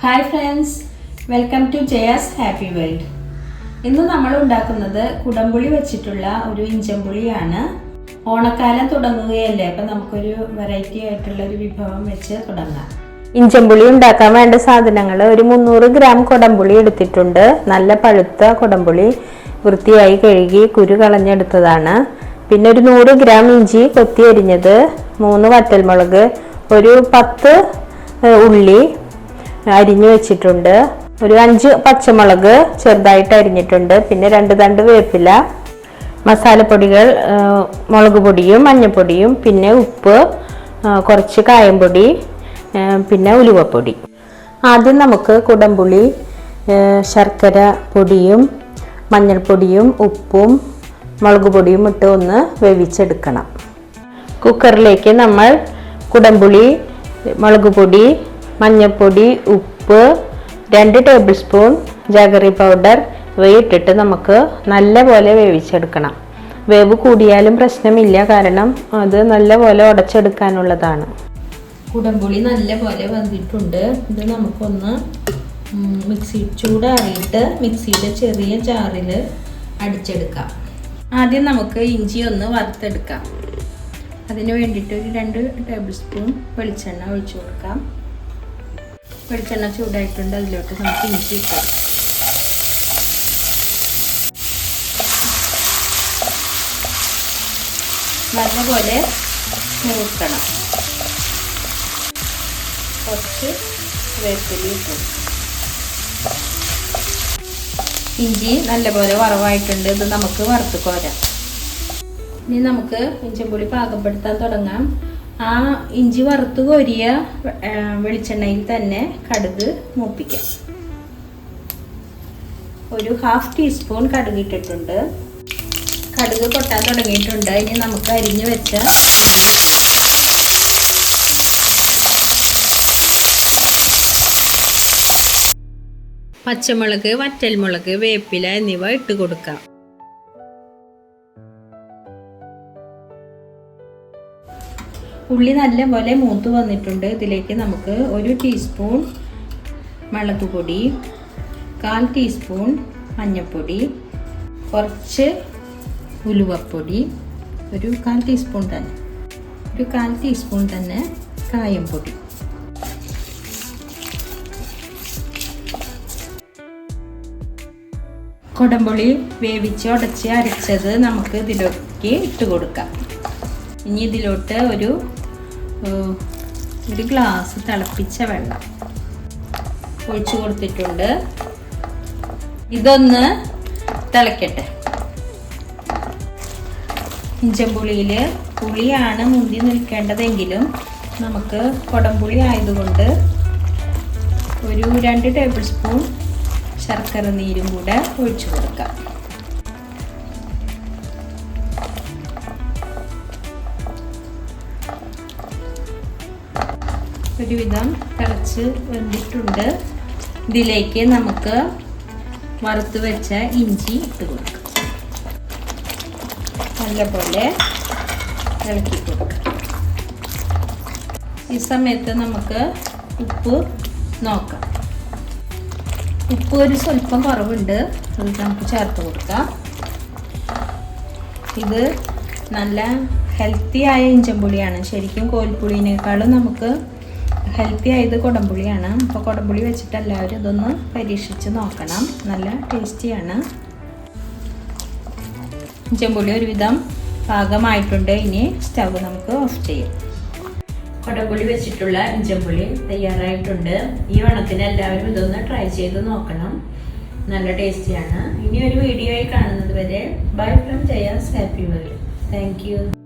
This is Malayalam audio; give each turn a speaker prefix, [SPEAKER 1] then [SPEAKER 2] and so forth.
[SPEAKER 1] Hi friends welcome to Jaya's happy world ഇന്ന് നമ്മൾ ഉണ്ടാക്കുന്നത് കുടംപുളി വെച്ചിട്ടുള്ള ഒരു ഇഞ്ചമ്പുളിയാണ് ഓണക്കാലം തുടങ്ങുകയല്ലേ അപ്പം നമുക്കൊരു വെറൈറ്റി ആയിട്ടുള്ള ഒരു വിഭവം വെച്ച് തുടങ്ങാം.
[SPEAKER 2] ഇഞ്ചമ്പുളി ഉണ്ടാക്കാൻ വേണ്ട സാധനങ്ങൾ ഒരു മുന്നൂറ് ഗ്രാം കുടംപുളി എടുത്തിട്ടുണ്ട്. നല്ല പഴുത്ത കുടംപുളി വൃത്തിയായി കഴുകി കുരു കളഞ്ഞെടുത്തതാണ്. പിന്നെ ഒരു നൂറ് ഗ്രാം ഇഞ്ചി കൊത്തി അരിഞ്ഞത് മൂന്ന് വറ്റൽമുളക് ഒരു പത്ത് ഉള്ളി അരിഞ്ഞു വെച്ചിട്ടുണ്ട്. ഒരു അഞ്ച് പച്ചമുളക് ചെറുതായിട്ട് അരിഞ്ഞിട്ടുണ്ട്. പിന്നെ രണ്ട് തണ്ട് വേപ്പില മസാലപ്പൊടികൾ മുളക് പൊടിയും മഞ്ഞൾപ്പൊടിയും പിന്നെ ഉപ്പ് കുറച്ച് കായംപൊടി പിന്നെ ഉലുവപ്പൊടി. ആദ്യം നമുക്ക് കുടംപുളി ശർക്കര പൊടിയും മഞ്ഞൾപ്പൊടിയും ഉപ്പും മുളക് പൊടിയും ഇട്ട് ഒന്ന് വേവിച്ചെടുക്കണം. കുക്കറിലേക്ക് നമ്മൾ കുടംപുളി മുളക് പൊടി മഞ്ഞൾപ്പൊടി ഉപ്പ് രണ്ട് ടേബിൾ സ്പൂൺ ജാഗറി പൗഡർ ഇവയിട്ടിട്ട് നമുക്ക് നല്ലപോലെ വേവിച്ചെടുക്കണം. വേവ് കൂടിയാലും പ്രശ്നമില്ല കാരണം അത് നല്ലപോലെ ഉടച്ചെടുക്കാനുള്ളതാണ്.
[SPEAKER 1] കുടംപുളി നല്ലപോലെ വന്നിട്ടുണ്ട്. ഇത് നമുക്കൊന്ന് മിക്സി ചൂടാറിയിട്ട് മിക്സിയുടെ ചെറിയ ജാറിൽ അടിച്ചെടുക്കാം. ആദ്യം നമുക്ക് ഇഞ്ചി ഒന്ന് വറുത്തെടുക്കാം. അതിന് വേണ്ടിയിട്ട് ഒരു രണ്ട് ടേബിൾ സ്പൂൺ വെളിച്ചെണ്ണ ഒഴിച്ചു കൊടുക്കാം. വെളിച്ചെണ്ണ ചൂടായിട്ടുണ്ട് അതിലോട്ട് നമുക്ക് ഇഞ്ചി ഇട്ടാം നല്ലപോലെ മൂക്കണം കുറച്ച് വേപ്പിലി ഇട്ടു. ഇഞ്ചി നല്ലപോലെ വറവായിട്ടുണ്ട് ഇത് നമുക്ക് വറുത്ത് കോരാം. ഇനി നമുക്ക് ഇഞ്ചിപ്പൊടി പാകപ്പെടുത്താൻ തുടങ്ങാം. ആ ഇഞ്ചി വറുത്ത് കോരിയ വെളിച്ചെണ്ണയിൽ തന്നെ കടുക് മൂപ്പിക്കാം. ഒരു ഹാഫ് ടീസ്പൂൺ കടുക് ഇട്ടിട്ടുണ്ട്. കടുക് പൊട്ടാൻ തുടങ്ങിയിട്ടുണ്ട്. ഇനി നമുക്ക് അരിഞ്ഞു വെച്ച പച്ചമുളക് വറ്റൽമുളക് വേപ്പില എന്നിവ ഇട്ട് കൊടുക്കാം. ഉള്ളി നല്ലപോലെ മൂത്ത് വന്നിട്ടുണ്ട്. ഇതിലേക്ക് നമുക്ക് ഒരു ടീസ്പൂൺ മുളക് പൊടി കാൽ ടീസ്പൂൺ മഞ്ഞൾപ്പൊടി കുറച്ച് ഉലുവപ്പൊടി ഒരു കാൽ ടീസ്പൂൺ തന്നെ. ഒരു കാൽ ടീസ്പൂൺ തന്നെ കായം പൊടി കൊടമ്പുളി വേവിച്ച് ഉടച്ച് അരച്ചത് നമുക്ക് ഇതിലേക്ക് ഇട്ട് കൊടുക്കാം. ഇനി ഇതിലോട്ട് ഒരു ഒരു ഗ്ലാസ് തിളപ്പിച്ച വെള്ളം ഒഴിച്ചു കൊടുത്തിട്ടുണ്ട്. ഇതൊന്ന് തിളക്കട്ടെ. ഇഞ്ചമ്പുളിയിൽ പുളിയാണ് മുന്തി നിൽക്കേണ്ടതെങ്കിലും നമുക്ക് കുടംപുളി ആയതുകൊണ്ട് ഒരു രണ്ട് ടേബിൾ സ്പൂൺ ശർക്കര നീരും കൂടെ ഒഴിച്ചു കൊടുക്കാം. ഒരുവിധം തിളച്ച് വെന്തിട്ടുണ്ട് ഇതിലേക്ക് നമുക്ക് വറുത്ത് വെച്ച ഇഞ്ചി ഇട്ട് കൊടുക്കാം. നല്ലപോലെ ഇളക്കി കൊടുക്കാം. ഈ സമയത്ത് നമുക്ക് ഉപ്പ് നോക്കാം. ഉപ്പ് ഒരു സ്വല്പം കുറവുണ്ട്. അത് നമുക്ക് ചേർത്ത് കൊടുക്കാം. ഇത് നല്ല ഹെൽത്തി ആയ ഇഞ്ചമ്പുളിയാണ് ശരിക്കും കോൽപ്പുളിനേക്കാളും നമുക്ക് ഹെൽത്തി ആയത് കുടംപുളിയാണ്. അപ്പോൾ കുടംപുളി വെച്ചിട്ട് എല്ലാവരും ഇതൊന്ന് പരീക്ഷിച്ച് നോക്കണം. നല്ല ടേസ്റ്റിയാണ് ചെമ്പുളി ഒരുവിധം പാകമായിട്ടുണ്ട്. ഇനി സ്റ്റവ് നമുക്ക് ഓഫ് ചെയ്യാം. കൊടംപുളി വെച്ചിട്ടുള്ള ഇഞ്ചമ്പുളി തയ്യാറായിട്ടുണ്ട്. ഈ വണത്തിന് എല്ലാവരും ഇതൊന്ന് ട്രൈ ചെയ്ത് നോക്കണം. നല്ല ടേസ്റ്റിയാണ് ഇനി ഒരു വീഡിയോയിൽ കാണുന്നത് വരെ. Bye from Jaya's happy world thank